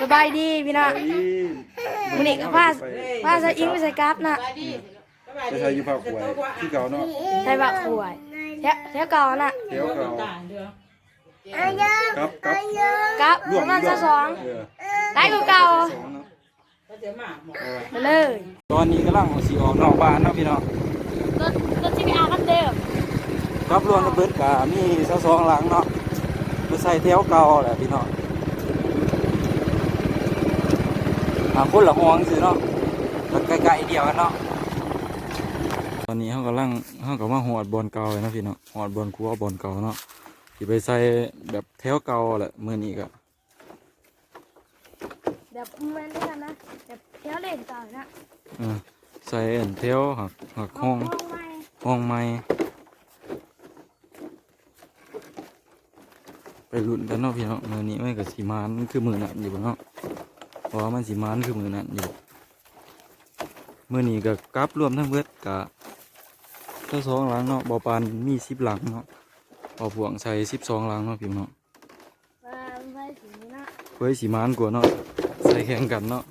สบายดีพี่น้องไปมื้อนี้ก็พาพาใส่อิงไปใส่กราฟนะไปใช้ยูภาคหวยที่เก่าเนาะใส่บะขวายแถวแถวเก่าน่ะเดี๋ยวเก่า Ayah, กับกับกราฟร่ปวมระมาณร่วสองเออได้กว่าเก่าสองเนาะไปเลยตอนนี้กำลังสีออกนอกบ้านเนาะพี่น้องรถรถที่ไปอาคันเดิมครับรวมระเบิดกะมีเสาสองหลังเนาะไปใส่แถวเก่าแหละพี่น้อง หาคนละห้องสิเนาะแล้วใกล้ๆเดียวกันเนาะตอนนี้เขากำลังเขากำลังหอดบอลเก่าเลยนะพี่น้องหอดบอลครัวบอลเก่าเนาะที่ไปใส่แบบแถวเก่าแหละมื่อนี้ก็แบบมันด้วยกันนะแบบแถวเล่นเก่านะเออใส่อันเทวหักหักห้องห้องใหม่ห้องไม้ไปลุ้นกันเนาะพี่เนาะมือนี้ไม่กับสีมานคือมือนั่นอยู่บ่เนาะ เพราะว่ามันสีมานคือมือนั่นอยู่มือนี้ก็กลับรวมทั้งเบิดกะเท่าสองหลังเนาะบ่ปานมีสิบหลังเนาะบ่พวงใส่สิบสองหลังเนาะพี่เนาะว่าไว้ถึงนี้นะเพื่อให้สีมานกว่าเนาะใส่แข่งกันเนาะ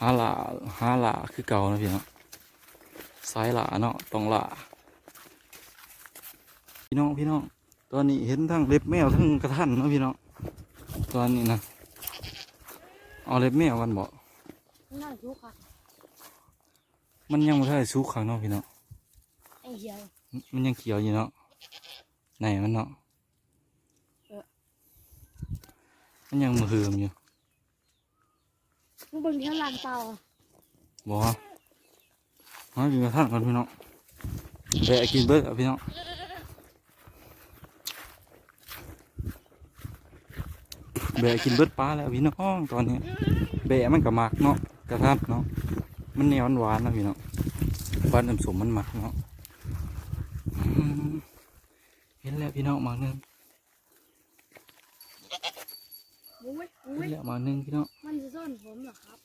หาหลาหาหลาคือเก่านะพี่เนาะสายหลาเนาะต้องหลาพี่น้องพี่น้อง ตอนนี้เห็นทั้งเล็บแมวทั้งกระทันเนาะพี่น้องตอนนี้นะเอาเล็บแมวกันบ่น่าทุกข์ค่ะมันยังไม่ได้สุกขังเนาะพี่น้องไอ้เหี้ยมันยังเขียวอยู่เนาะไหนมันเนาะเออมันยังมือหืมอยู่มึงเบิ่งแถวลานเปล่าบอกว่ามากินกระทันกันพี่น้องแบะกินเบิดอะพี่น้อง แบะกินเบิดปลาแล้วพี่น้องตอนนี้แบะมันก็มักเนาะกระทันเนาะมันแนวหวานๆนะพี่น้องหวานน้ำสมมันมักเนาะอืมเห็นแล้วพี่น้องมาหนึ่งอุ้ยอุ้เห็ยนแล้วมาหนึ่งพี่น้องมันจะซ่อนผมเหรอครับ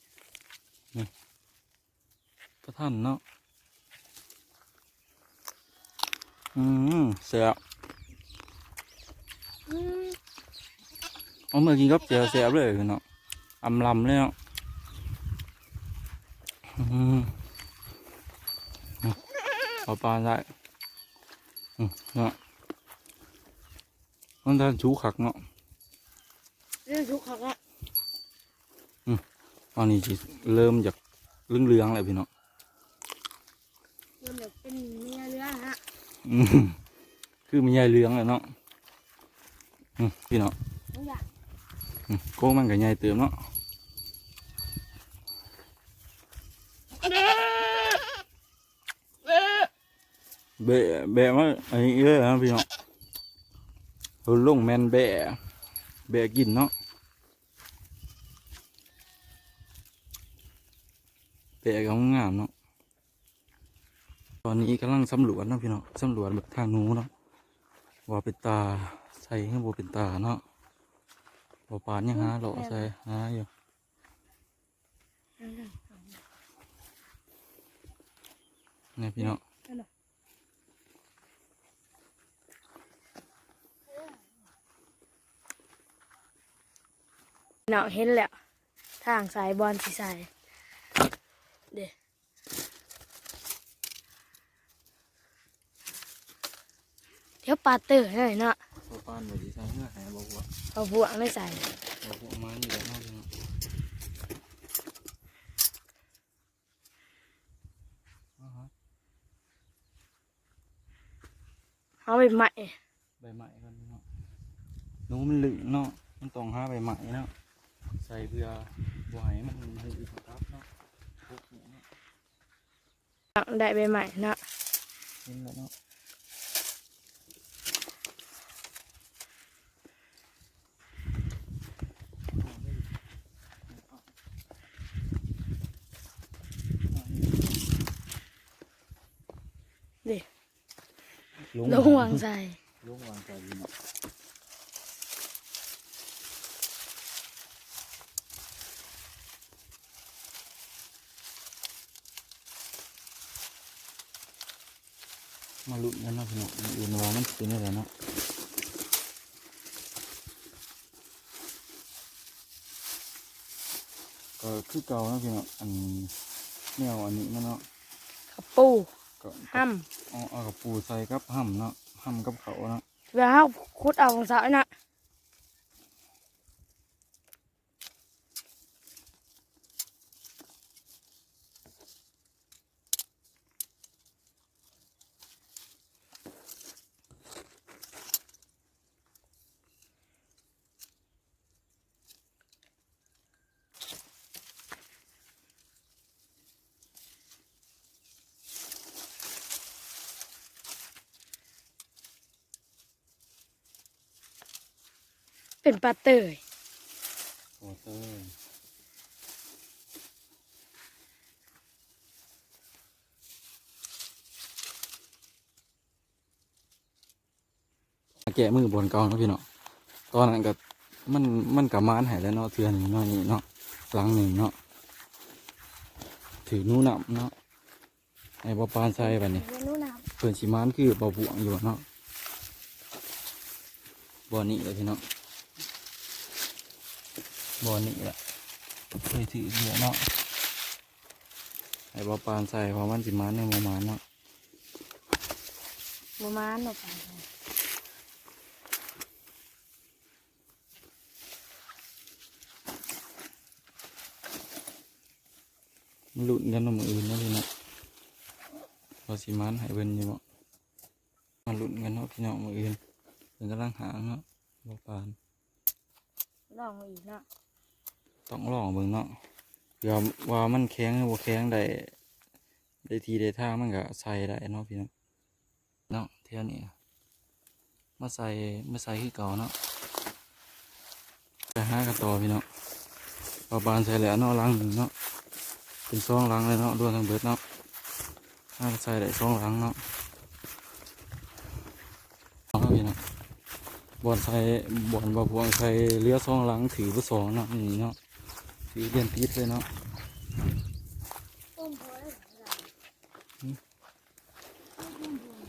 กระทันเนาะอืมเสียอืม เอามากินกับเจียวเสียบเลยพี่น้องอำลำเลยเนาะอืมเอาปลาได้อืมเนาะมันจะชูขักเนาะเรื่องทุกข์ค่ะตอนนี้สิเริ่มจากเหลืองๆเลยพี่น้องมันแบบเป็นเมียเรือฮะอืมคือมีใหญ่เหลืองเลยเนาะอืมพี่น้องทุกอย่างอืม โก้มันกับใหญ่เติมเนาะเบะเบะมาอันนี้เยอะนะพี่น้องเอาลงแมนเบะเบะกินเนาะเบะก็งามเนาะตอนนี้กำลังสำรวจนะพี่น้องสำรวจแบบทางนู้นเนาะว่าเป็นตาใส่ให้บัเป็นตาเนาะ บ่ปานยังหาหล่อใส่หาอยู่เนี่ยพี่น้องเนาะเห็นแล้ว ทางสายบอลสีสายเด้เดี๋ยวปาเตอร์หน่อยเนาะบ่ปานบ่สิใส่เมื่อหาบ่หัว เอาบวกไม่ใส่บ่หัวมานี่แหละเนาะพี่น้องอ่าฮะเอาไปใหม่ใบไม้ก่อนพี่น้องหนูมันลึกเนาะ มันต้องหาใบไม้เนาะ ใส่เพื่อบ่ให้มันให้อีกครับเนาะพวกนี้เนาะได้ไปใหม่เนาะเห็นแล้วเนาะ เด้ ลงลงวางใส่ลงวางใจพี่น้องมาลุ้นกันนะพี่น้องออื่นว่ามันเป็นอะไรเนาะก็คือเก่านะพี่น้องอันแนวอันนี้มันเนาะกับปู ก็ห้เอาเอากับปูใส่กับห่ำเนาะห่ำกับเขาเนาะำเวลาเขาคุดเอาของสาวน่ะ เป็นปลาเตยโอ้เตอร์แกะมือบนเก่าเนาะพี่เนาะตอนนั้นก็มันมันกับมานใหายแล้วเนาะเทือหนึ่งเนาะนี่เนาะหลังหนึ่งเนาะถือนู้นำเนาะไอ้บอปานใส่แบบนี้เมนูน้เพื่อนชิมานคือเบาบวงอยู่เนาะบ่อนี้เลยพี่เนาะ บ่อนี้แหละเคยถือเยอะเนาะไอ้บอปานใส่พราะมันชิมานเนี่ยบ่มานเนาะำประมาณเนาะไปมันหลุดกันเนาะมืออื่นเนาะพี่เนาะพอชิมานหายเบิ่นอยู่บ่มันหลุดกันเนาะพี่เนาะมืออื่นเป็นกำลังหางเนาะบอปานลองอีกเนาะ ต้องลองเบิ่งเนาะเผื่อว่ามันแข็งหรือบ่แข็งได้ได้ทีได้ท่างมันก็ใส่ได้เนาะพี่เนาะเนาะเท่านี้มาใส่มาใส่คือเก่าเนาะไปหากันต่อพี่เนาะพอบานใส่แล้วเนาะหลังหนึ่งเนาะเป็นซองหลังเลยเนาะรวมทั้งเบิดเนาะหาใส่ได้ซองลังเนาะเอาเนาะพี่เนาะบอนใส่บอนบ่พวงใส่เรือซองหลังถือบ่สองเนาะนี่เนาะ ถือเรียนติดเลยเนาะ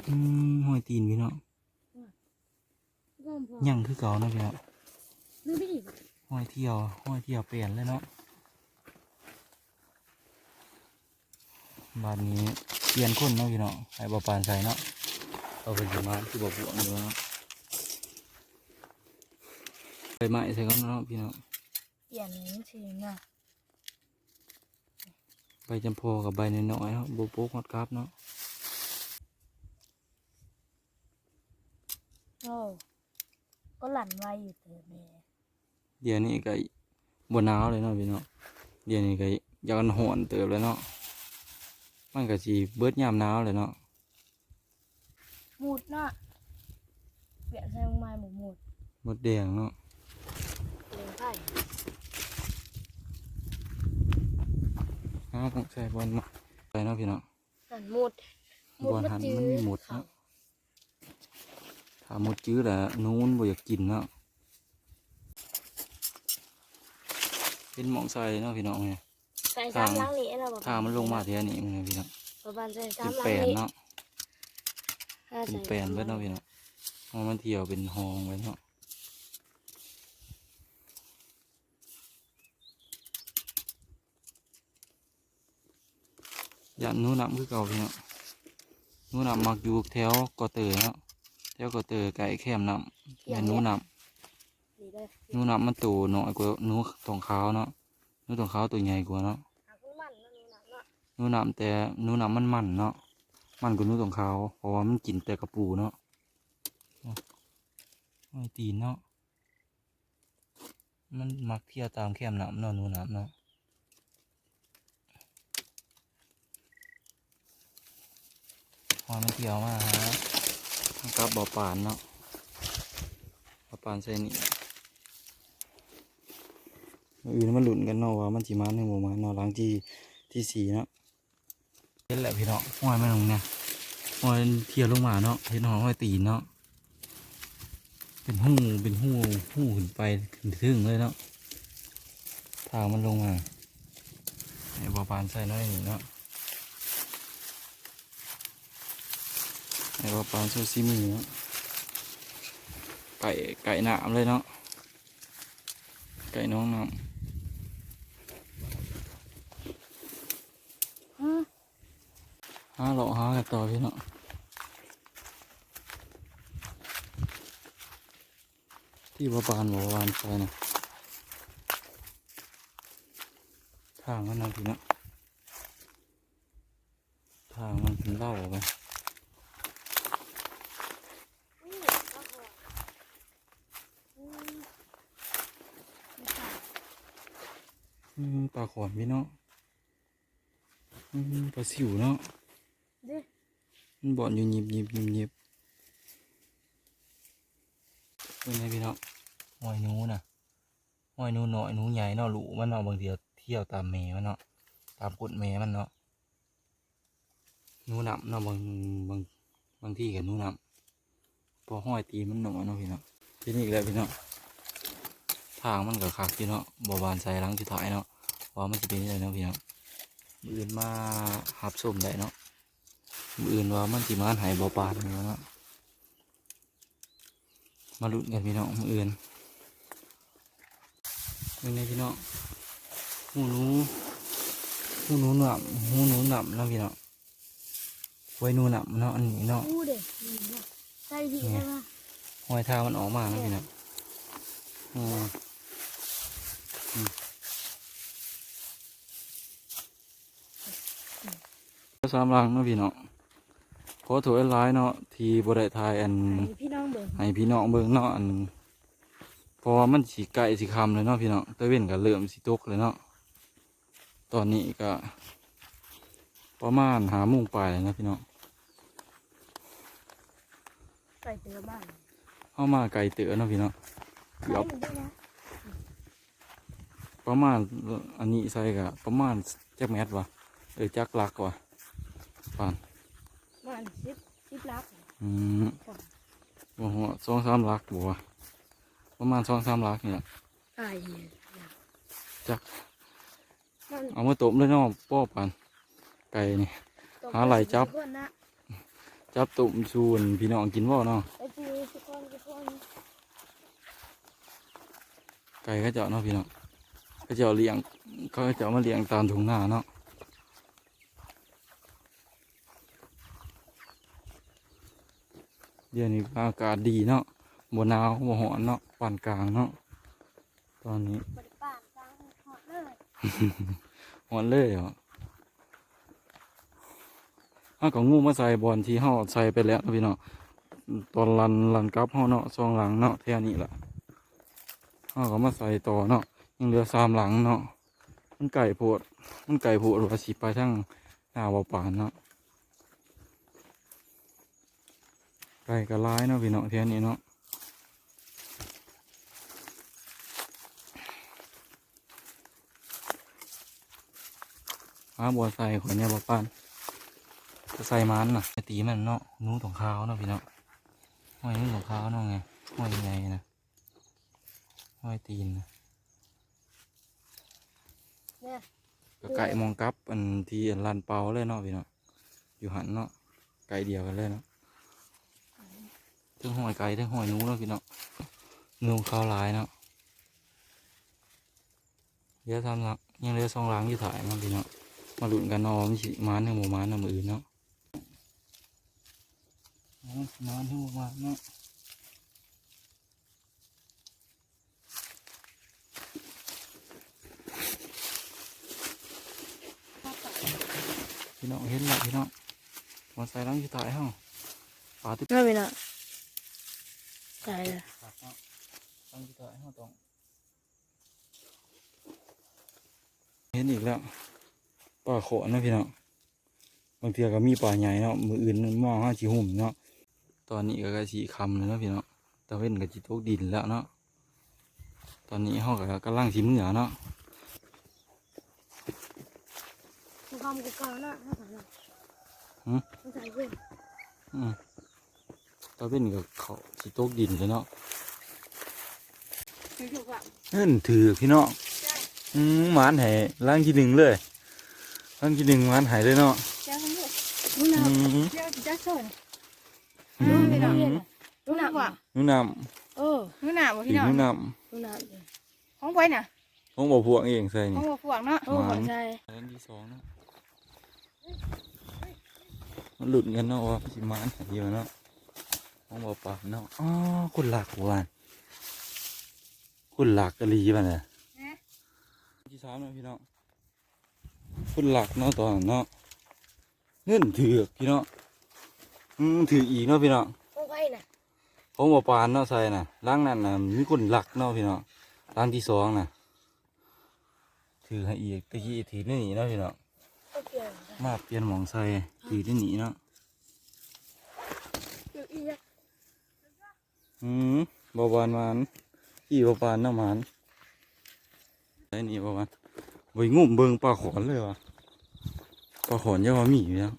อืมหอยตีนพี่เนาะยังคือเก่านะพี่เนาะหอยเที่ยวหอยเที่ยวเปลี่ยนเลยเนาะบ้านนี้เปลี่ยนคนเนาะพี่เนาะให้บ่ปานใส่เนาะเอาไปสิมาคือบ่บวงอยู่เนาะไปไม้ใส่กันเนาะพี่เนาะ เปลี่ยนสีเนาะใบจำพอกับใบน้อยๆเนาะบ่โป๊กฮอดกราบเนาะโอ้ก็หลั่นไวอยู่เติมแม่เดี๋ยวนี้ก็บ่หนาวเลยเนาะพี่เนาะเดี๋ยวนี้ก็อยากกันหอนเติบเลยเนาะมันก็สิเบิดยามหนาวเลยเนาะหมุดเนาะเปลี่ยนใส่ลงมาหมูหมุดหมดแดงเนาะเลี้ยงไผ่ อ้าวต้องใส่บอลมาไปเนาะพี่เนาะหันหมุดบอลหันมันมีหมุดเนาะถ้าหมุดจื้อแหละนู้นบ่อยากกินเนาะเป็นหมองใส่เนาะพี่น้องไงใส่ซ้ำล้างนี้เราถ้ามันลงมาเทียนี้มันนะพี่เนาะประมาณใส่เป็นซ้ำล้างแปลนนี้เนาะถ้าเป็ใส่นแปลนเบิดเนาะพี่เนาะเพราะมันเที่ยวเป็นหองไว้เนาะ ยันนู้นนำคือเก่าพี่เนาะนู้นนำมักอยู่แถวกอเตยเนาะแถวกอเตยไก่แคมนำแต่นู้นนำดีเลยหนูนับมันตัวน้อยกว่านู้ตองขาวเนาะนู้ตองขาวตัวใหญ่กว่าเนาะนแล้นนะเนาะหนูนับแต่นู้นับมันมันเนาะมันกว่านู้ตองขาวเพราะว่ามันกินแต่กระปูเนาะไอ้ตีนเนาะมันมักเที่ยวตามแคมน้ำเนาะนู้นับเนาะ พอมันเที่ยวมาฮะมันกลับบ่อปานเนาะบ่อปานใส่นี่อื่นมันหลุนกันเนาะว่ามันสิมาหนึ่งโมมาเนาะหลังที่ที่สี่เนาะเห็นแหละพี่เนาะห้อยมันลงเนี่ยห้อยเที่ยวลงมาเนาะเห็นหอยห้อยตีนเนาะเป็นหูเป็นหูหูขึ้นไปขึ้นถึงเลยเนาะทางมันลงมาไอ้บ่อปานใส่น้อยนี่เนาะ ไอ้ว่าปลาโซซีมือเนาะไก่ไก่หนามเลยเนาะไก่น้องน้ฮะำห้าหล่อห้ากันต่อพี่เนาะที่ว่าปานบอกว่าปานไปนะทางมันนะพี่เนาะทางมันเป็นเล่าไป อืมปลาขอนพี่เนาะอืมปลาสิวเนาะเด้มันบ่อนอยู่หยิบหยิบหยิบหยิบเป็นไงพี่เนาะหอยหนูน่ะหอยหนูหน่อยหนูใหญ่เนาะหลูมันเนาะบางทีเที่ยวตามแม่มันเนาะตามกฎแม่มันเนาะหนูหนับเนาะบางบางบางที่กับหนูหนับพอห้อยตีนมันหนอเนาะพี่เนาะที่นี่อีกแล้วพี่เนาะทางมันก็คักพี่เนาะบ่บานใส่หลังจุดท้ายเนาะ ว่ามันจะเป็นยังไงเนาะพี่น้องมืออื่นมาหับส้มได้เนาะมืออื่นว่ามันสิมาหายบ่ปานเนาะมาลุ้นกันพี่น้องมืออื่นเป็นไงพี่น้องหูหนูหูหนูหนับหูหนูหนับเนาะพี่น้องไว้หนูหนับเนาะอันนี้เนาะอู้เด้นี่เนาะใส่ดีได้ปะหอยทางมันออกมาเนาะพี่น้องอืมอืม สามลังเนาะพี่น้องขอโถวยร้ายเนาะที่บริทายอันให้พี่น้องเบิ่งให้พี่น้องเบิ่งเนาะอันเพราะว่ามันสีไก่สีคำเลยเนาะพี่น้องตะเว้นก็เริ่มสีตกเลยเนาะตอนนี้ก็ ประมาณหาโมุงปลายเลยนะพี่น้องใส่เตือบ้านเข้ามาไก่เต๋อเนาะพี่น้องใส่มันด้วยนะประมาณอันนี้ใส่กะประมาณจักแมตรวะเออจักลักวะ ปานมันสิบสิบลักอืมโอ้โหสองสามลักบัวะประมาณสองสามลักนี่แหละไอ้เหี้ยจักมันเอามาต้มเลยเนาะป้อปานไก่นี่หาไหล่จับทุกคนนะจับต้มซูนพี่น้องกินบ่เนาะไอ้จีทุกคนทุกคนไก่ก็เจาะเนาะพี่น้องก็เจาะเลี้ยงเขาก็เจาะมาเลี้ยงตามถุงหน้าเนาะ ดี๋ยวนี้อากาศดีเนาะบ่หนาวบ่ร้อนเนาะปานกลางเนาะตอนนี้บริป่านกลางหอดเลยร้อนเลยเหรอเฮาก็งูมาใส่บอลที่เฮาใส่ไปแล้วเนาะพี่น้องตอนลันลันกลับเฮาเนาะซองหลังเนาะแท่นี้ล่ะเฮาก็มาใส่ต่อเนาะยังเหลือสามหลังเนาะมันไก่โพดมันไก่โพดว่าสิไปทางหน้าบ่ปานเนาะ ไก่ก็ร้ายเนาะพี่น้องแท่นี้เนาะหาบัวใส่ขอยเนี่ยบ่ปานจะใส่มันน่ะจะตีมันเนาะหนูตรงขาวเนาะพี่เนาะห้อยหนูตรงขาวเนาะไงห้อยใหญ่นะห้อยตีนนะเนี่ยก็ไก่มองกลับอันที่อันลันเปาเลยเนาะพี่เนาะอยู่หันเนาะไก่เดียวกันเลยเนาะ ทั้งหอยไก่ทั้งหอยนูเนาะพี่เนาะหนูขาวหลายเนาะเหลือทำหลักยังเหลือสองหลังอยู่ถ่ายเนาพี่เนาะมาลุ้นกันนาะว่ามีสิมานทั้งหมู่มานทั้งมืออื่นเนาะเอามานทั้งหมู่มานเนาะพี่น้องเห็นแล้วพี่น้องมาใส่ลังที่ถ่ายเฮาปลาติดไม่เป็นไรใส่เลยผักเนาะลังที่ถ่ายเฮาต้องเห็นอีกแล้วปลาโขนนะพี่น้องบางเทีก็มีปลาใหญ่เนาะมืออื่นมันมองห้าชีหุ่มเนาะตอนนี้ก็กระสีคำเลยเนาะพี่น้องตะเว้นกับจีตกดินแล้วเนาะตอนนี้เฮาก็กำลังสีมือเนาะกูคำกูกานะถ้าใส่เลยหืมถ้าใส่เว้ยอืม ตะเว้นกับเขาจีตกดินเลยเนาะไม่ถูกอะเอิ้นถือพี่น้องอืมหมานให้ล่างที่หนึ่งเลยล่างที่หนึ่งหมานใหายเลยเนาะแจ้งทั้งหมดมึงนะอืมแจ้งจะโซ่อ้าวพี่น้องเรียนรู้หนักว่ะนุ่นเออรู้หนักว่ะำพี่ปีน้องนุ่นดูน้ำเลยของไว้น่ะำของบ่พวงเองใส่ขอนี่งหัวพวงเนาะโอ้ขอใจอันที่สองเนาะมันหลุดกันเนาะว่าสิมานเดียวเนาะ ของบ่ปากเนาะอ๋อคนหลักว่ะคนหลักกะลีป่ะเนี่ยนะที่สามเนาะพี่น้องคนหลักเนาะตอนนั้นเนาะเงินถือกพี่น้องอืมถืออีกเนาะพี่น้องโอ้ไว้น่ะผมบ่ปานเนาะใส่น่ะล้างนั่นน่ะมีคนหลักเนาะพี่น้องล้างที่สองน่ะถือให้อีกตะกี้ถือนี่เนาะพี่น้องโอเคมาเปลี่ยนหมองใส่ถือที่นี่เนาะ อยู่อีก อืมบ่ปานมันอีบ่ปานน้ำมันไอ้นี่บ่ปานไปงุ่มเบิงปลาขอนเลยวะปลาขอนเยาว่ามีอยู่แล้ว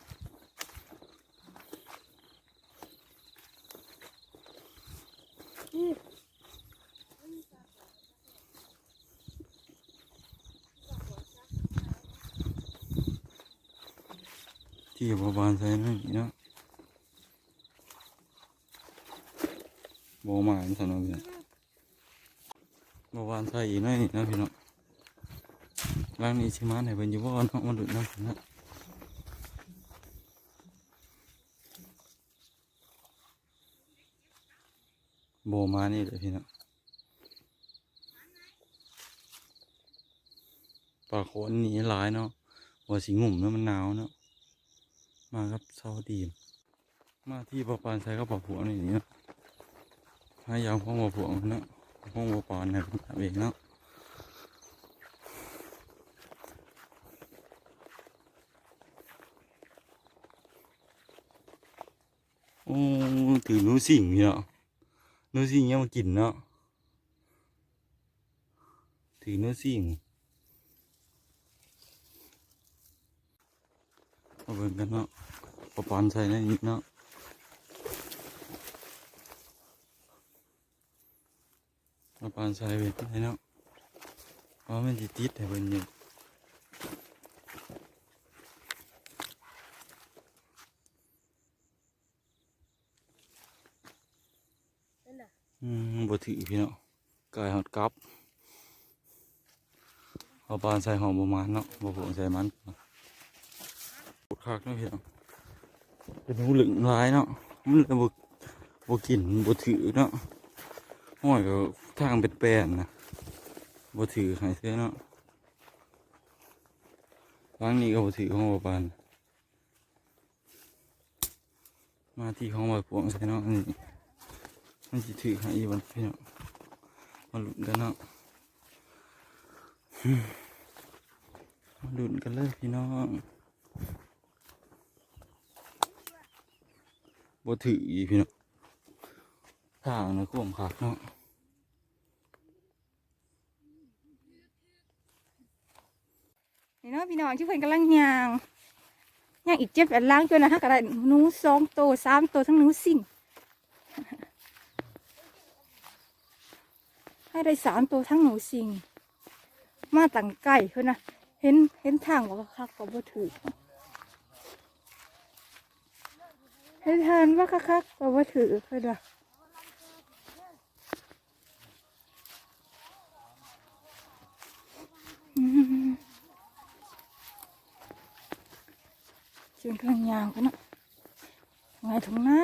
ที่บ่ปานใส่นั่นเนาะ บมาอันซั่นาะพี่น้องบ่ปานใส่อีกหน่อยนี่เนาะพี่น้องร่างนี้สิมาให้เพิ่นอยู่บ่เนาะมันดุดน้ำเพิ่นะโบมานี่เลยพี่น้องปลาโคนหนีหลายเนาะหัวสีงุ่มเนาะมันหนาวเนาะมาครับเสาดีมมาที่ปลาปานใส่ก็ปลาผัวนี่เนาะ ให้ยาวพ้องปลาผัวเนาะพ้องปลาปานเนี่ยเบบเองเนาะโอ้ถือนูสิ่งเนาะนื้สิ่งยังมากินเนาะถือนื้สิ่งเอาเบิ่งกันเนาะปะปานใส่ในนี้เนาะ ปะปานใส่เบ็ดให้เนาะเพราะมันจะติดให้เบิ่งอยู่นั่นน่ะอืมบ่ถือพี่เนาะกายหอดกลับเอาปานใส่หอมประมาณเนาะบ่ผงใส่มันปวดคักเนาะพี่เนาะเป็นหูเหลึงร้ายเนาะมันเลยบ่บ่กินบ่ถือเนาะห้อยก็ ทางเป็นแปลนนะบ่ถือให้เสื้อเนาะล้างนี้ก็บ่ถือของบ่ปานมาที่ของบ่พวงใส่เนาะนี่มันจะถือให้อีวันพี่น้องมาลุ้นกันเนาะมาลุ้นกันเลยพี่น้องบ่ถืออีพี่น้องทางนะกวมขาดเนาะ น้องที่เพิ่นกำลังย่างย่างอีกเจ็บอันล้างจนนะฮะกระไรหนูสองตัวสามตัวทั้งหนูสิ่งให้ได้สามตัวทั้งหนูสิ่งมาตั้งไก่เพิ่นนะเห็นเห็นทางว่าคักก็บ่ถือเห็นทางว่าคักก็บ่ถือเพิ่นว่าอืม นกำลังยาวกันนะไงถุงหน้า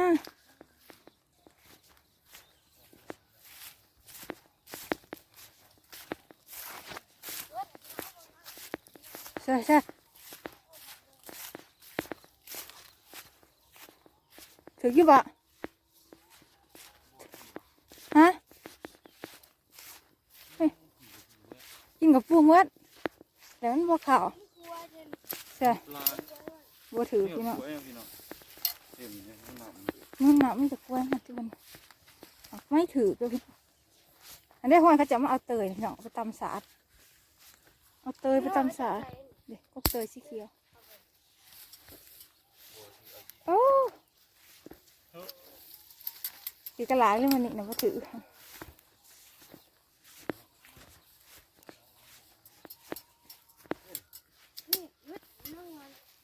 ใช่ใช่ถึอยี่บะฮะกินกับปูมดแล้วมันบวกข่าวใช่ ถือพี่น้องนู่นน่ะไม่จะกวนนะที่มันไม่ถือก็พี่อันนี้พอนเขาจะมาเอาเตยพี่น้องไปตำสาดเอาเตยไปตำสาดเดี๋ยวก็เตยสีเขียวโอ้สีกระหลายเลยมันนี่นะบัวถือ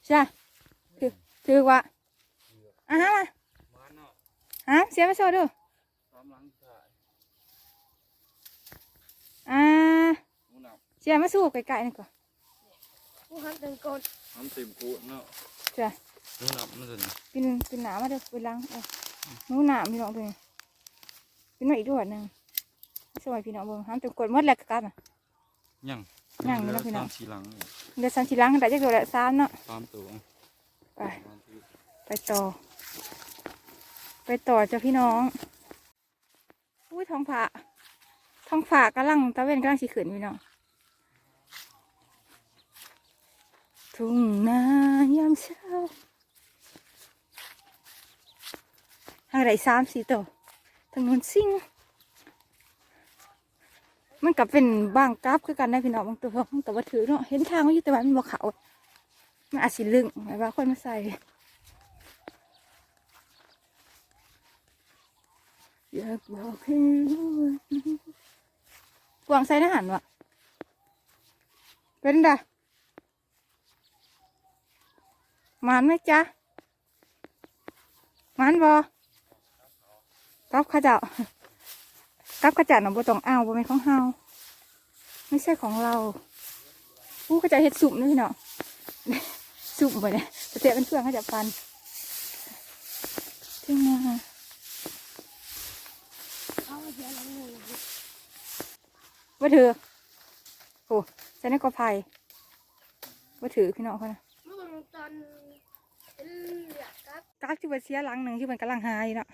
ใช่ ถือถือว่าอะฮะมาฮะเสียมาโชว์ดูซ้อมหลังถ่ายอ่าหมูหนับเสียมาสู้ไกลๆนี่ก่อนผู้หันตึงกดน้ำเต็มกูเนาะจ้ะหมูหนับมันจะนี่กินกินหนามาเด้อไปล้างเอาหนูหนาพี่น้องตัวนี้กินมาอีกด้วยหนึ่งสมัยพี่น้องเบิ่งห้ามจนกดหมดแล้วก็กลับอะยังยังอยู่นะพี่น้องตามสีหลังนี่เดี๋ยวสันทีล้างกันได้จักตัวละสามเนาะตามตัวไป ไปต่อ ไปต่อจ้ะพี่น้องอุ้ยท้องผาท้องผากำลังตะเวนกำลังสีขืนพี่น้องทุ่งนายามเช้าทางไหนสามสี่ตัวทางนู้นซิ่งมันกับเป็นบางกราฟคือกันได้พี่น้องบางตัวมันกัว่าถือเนาะเห็นทางว่าอยู่แต่ว่ามันบอกเขามันอาจสิลึงหมายว่าคนมาใส่ อยากบอกให้รู้วากวางใส่ทหารวะเป็นไงหมันไหมจ๊ะหมันบอกับข้าเจ้ากับข้าเจ้าหนูบ่ต้องเอาบ่เป็นของเฮาไม่ใช่ของเราผู้ข้าเจ้าเห็ดสุ่มนี่พี่น้อสุ่มไปเนี่ยจะเตะเป็นเพื่อนข้าเจ้าฟันที่มาเสียหลังหนึ่ง ว่าถือโอ้ใส่ในกอไผ่ว่าถือพี่น้องเขานะเมื่อตอนเป็นเหลือครับกักที่มันเสียหลังหนึ่งที่มันกำลังหายเนาะ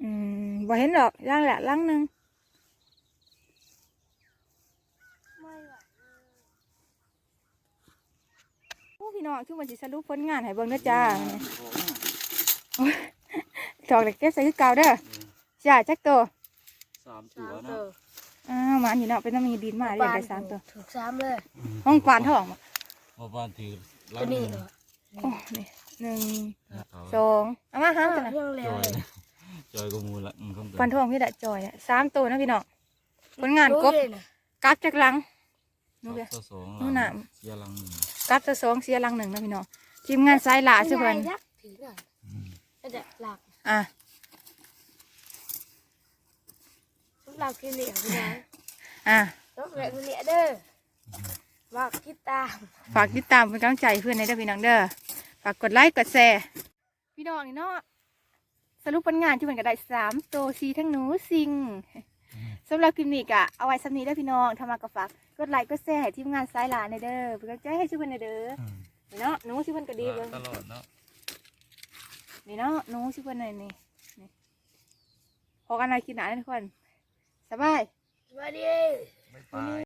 อืมบ่เห็นหรอกหลังแหละหลังหนึ่งไม่ไหวโอ้พี่น้องคือมันสิสรุปผลงานให้เบิ่งเด้อจ้าจอกเด็กเก็บใส่คือเก่าเด้อจ้าจักตัว สามตัสาวมเนาะตัวอ้าวหมันอยู่เนาะเป็นน้ำมีดินมาเรียนได้สามตัวถูกสามเลยห้องปานทองบ่มาบ้านถือหลัตังวหนี้นึ่งเหรอโอ้นี่หนึ่งเอาสองเอามาห้ามกันนะ เรื่องเร็จวอยเลยนะจอยก็มูลละอืมคำเตืปันทองพี่ดะจอยเนี่ยสามตัวนะพี่น้องผลงานกบรู้เลยนะกัดจากหลังนู่นเดีย ตัวสองนู่นน่ะ เสียหลังหนึ่งกัดตัวสองเสียหลังหนึ่งนะพี่น้องทีมงานสายหลาสิเพิ่นไม่ได้ยักษ์ถือหน่อยอืมก็จะหลักอะ หลักกินเหนียวพี่น้องอะต้องแหลกเหนียวเด้อว่าคิดตามฝากติดตามเป็นกำลังใจเพื่อนในเด้อพี่น้องเด้อฝากกดไลค์กดแชร์พี่น้องนี่เนาะสรุปผลงานที่มันก็ได้สามตัวซีทั้งหนูซิงสำหรับคลิปนี้ก็เอาไว้สำนี้เด้อพี่น้องทำมาก็ฝากกดไลค์กดแชร์ให้ทีมงานสายหลาในเด้อเป็นกำลังใจให้ชื่อเพิ่นในเด้ออืมนี่เนาะหนูชื่อเพิ่นก็ดีเบิ่งตลอดเนาะนี่เนาะหนูชื่อเพิ่นในนี่นี่พอกันอะไรกินหนาทุกคน สบาย สวัสดี ไม่ไป